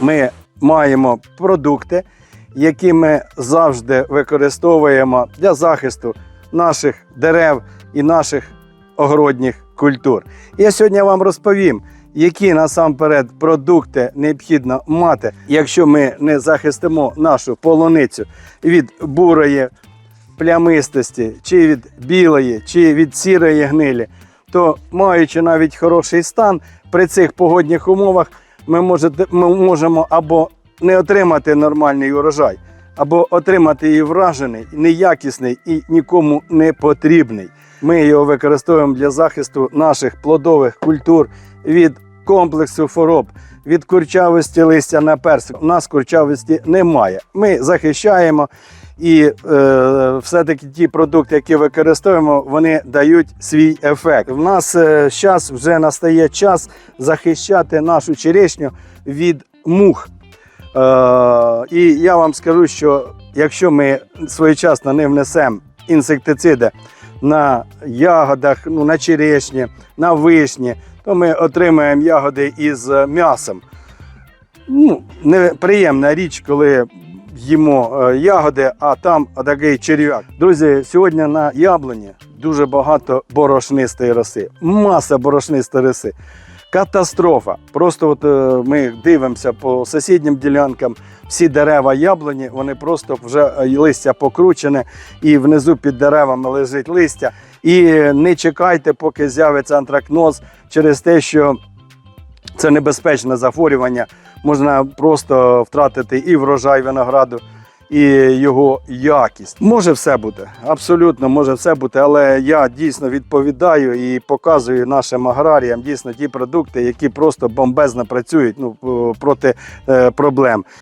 ми маємо продукти, які ми завжди використовуємо для захисту наших дерев і наших огородніх культур. Я сьогодні вам розповім, які насамперед продукти необхідно мати, якщо ми не захистимо нашу полуницю від бурої плямистості, чи від білої, чи від сірої гнилі, то маючи навіть хороший стан, при цих погодних умовах ми, можете, ми можемо або не отримати нормальний урожай, або отримати її вражений, неякісний і нікому не потрібний. Ми його використовуємо для захисту наших плодових культур від комплексу хвороб, від курчавості листя на персик. У нас курчавості немає. Ми захищаємо. І е, все-таки ті продукти, які використовуємо, вони дають свій ефект. У нас зараз вже настає час захищати нашу черешню від мух. Е, і я вам скажу, що якщо ми своєчасно не внесемо інсектициди на ягодах, ну, на черешні, на вишні, то ми отримаємо ягоди із м'ясом. Ну, неприємна річ, коли їмо е, ягоди, а там такий черв'як. Друзі, сьогодні на яблуні дуже багато борошнистої роси, маса борошнистої роси. Катастрофа. Просто от е, ми дивимося по сусіднім ділянкам, всі дерева яблуні, вони просто вже е, листя покручене, і внизу під деревами лежить листя. І не чекайте, поки з'явиться антракноз через те, що це небезпечне захворювання. Можна просто втратити і врожай винограду, і його якість. Може все бути, абсолютно може все бути, але я дійсно відповідаю і показую нашим аграріям дійсно ті продукти, які просто бомбезно працюють ну, проти е, проблем.